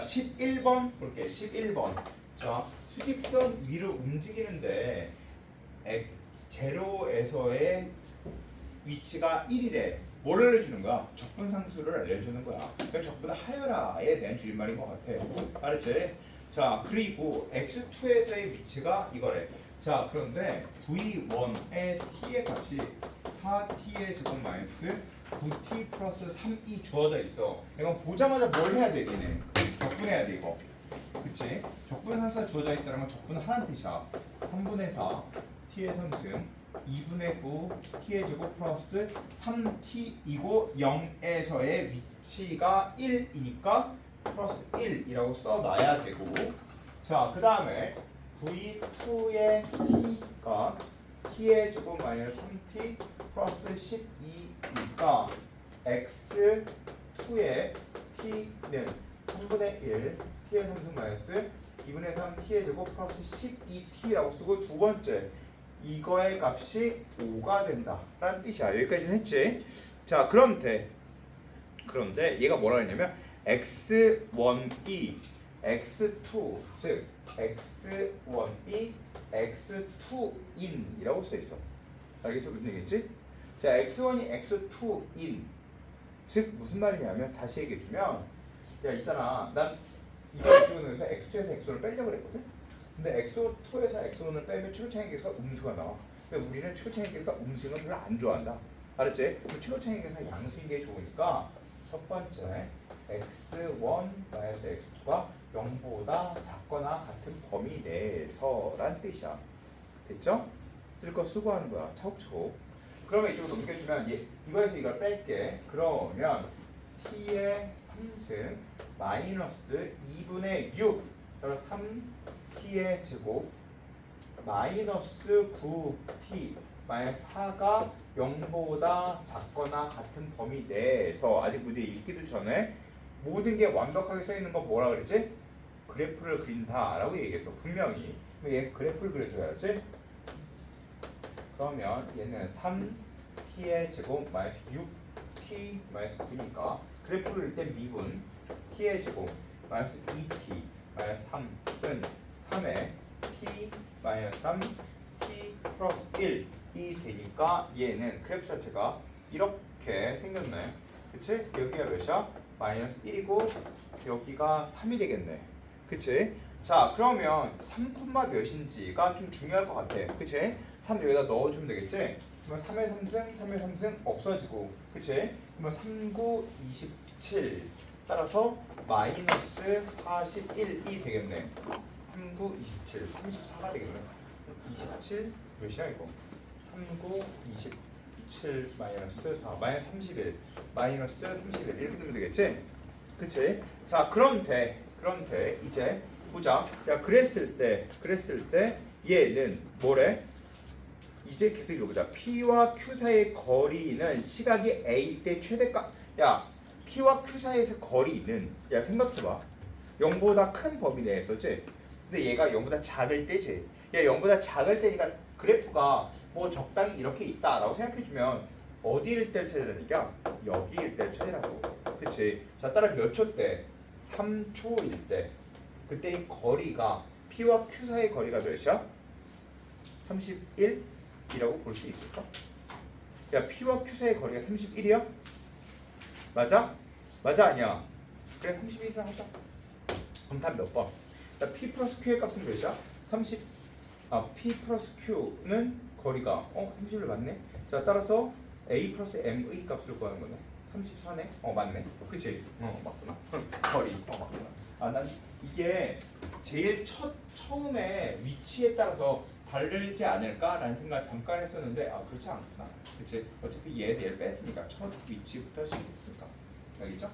11번 볼게. 11번. 자, 수직선 위로 움직이는데 엑, 제로에서의 위치가 1이래. 뭘 알려주는 거야? 적분상수를 알려주는 거야. 그러니까 적분 하여라에 대한 줄임말인 것 같아. 알았지? 자, 그리고 x2에서의 위치가 이거래. 자, 그런데 v1의 t의 값이 4t의 제곱 마이너스 9t 플러스 3이 주어져 있어. 이건 보자마자 뭘 해야 돼, 얘네? 적분해야 돼, 이거. 그치? 적분상수가 주어져 있다는 건 적분 하나는 뜻이야. 3분의 4 t의 3승 2분의 9 t의 제곱 플러스 3t이고 0에서의 위치가 1이니까 플러스 1이라고 써놔야 되고 자 그 다음에 v2의 t가 t의 제곱 마이너스 3t 플러스 12니까 x2의 t는 3분의 1 t의 3승 마이너스 2분의 3 t의 제곱 플러스 12t라고 쓰고 두 번째 이거의 값이 5가 된다 라는 뜻이야. 여기까지는 했지. 자, 그런데 그런데 얘가 뭐라 했냐면 x1e x2 즉 x1e x2in이라고 써 있어. 알겠어? 무슨 얘기겠지? 자, x1이 x2in 즉 무슨 말이냐면 다시 얘기해 주면 야 있잖아. 난 이거 찍으면서 x2에서 x1을 빼려고 그랬거든. 근데 x2에서 x1을 빼면 최고차항계수가 음수가 나와. 근데 우리는 최고차항계수가 음수는 별로 안 좋아한다. 알았지? 그럼 최고차항계수가 양수인 게 좋으니까 첫 번째 x1 마이너스 x2가 0보다 작거나 같은 범위 내에서란 뜻이야. 됐죠? 쓸 거 쓰고 하는 거야. 차곡차곡. 그러면 이쪽으로 넘겨주면 얘, 이거에서 이걸 뺄게. 그러면 t의 3승 마이너스 2분의 6 따라서 3t의 제곱 마이너스 9t 마이너스 4가 0보다 작거나 같은 범위 내에서 아직 문제 읽기도 전에 모든 게 완벽하게 써 있는 건 뭐라 그랬지? 그래프를 그린다라고 얘기했어 분명히. 얘 그래프를 그려줘야지. 그러면 얘는 3t의 제곱 마이너스 6t 마이너스 9니까 그래프를 일단 미분 t의 제곱 마이너스 2t 마이너스 3은 3에 t 마이너스 3 t 플러스 1이 되니까 얘는 그래프 자체가 이렇게 생겼네 그치? 여기가 몇이야? 마이너스 1이고 여기가 3이 되겠네 그치? 자 그러면 3, 몇인지가 좀 중요할 것 같아 그치? 3 여기다 넣어주면 되겠지? 그러면 3의 3승, 3의 3승 없어지고 그치? 그러면 3, 9, 27 따라서 마이너스 41이 되겠네 3, 9, 27 34가 되겠네 27 몇이야 이거 3, 9, 27 마이너스 4 마이너스 31 마이너스 31 이렇게 되면 되겠지? 그치? 자 그런데 그런데 이제 보자. 야 그랬을 때 그랬을 때 얘는 뭐래? 이제 계속 읽어보자. P와 Q 사이의 거리는 시각이 A일 때 최대값. 야 P와 Q 사이에서 거리는 야 생각해봐. 0보다 큰 범위 내에서지 근데 얘가 0보다 작을 때지 얘 0보다 작을 때니까 그래프가 뭐 적당히 이렇게 있다라고 생각해주면 어디일 때 찾으라니까? 여기일 때 찾으라고. 그치? 자 따라 몇 초 때? 3초일 때 그때 이 거리가 P와 Q 사이의 거리가 몇이야? 31이라고 볼 수 있을까? 야 P와 Q 사이의 거리가 31이야? 맞아? 맞아 아니야? 그래 31이라 하자 답몇 번? 자, P 플러스 Q의 값은 몇이야? 30 아, P 플러스 Q는 거리가 어 31 맞네. 자 따라서 A 플러스 M의 값을 구하는 거네. 34네. 어 맞네. 그치? 어 맞구나. 거리. 어 맞구나. 아난 이게 제일 첫 처음에 위치에 따라서 다르지 않을까라는 생각 잠깐 했었는데 아 그렇지 않구나. 그치? 어차피 얘에서 얘를 뺐으니까 첫 위치부터 시작했으니까. 알겠죠?